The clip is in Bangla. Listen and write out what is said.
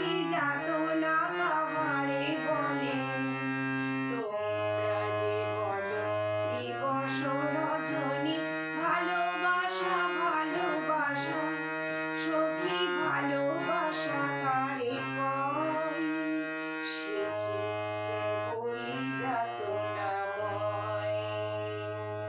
কি জাত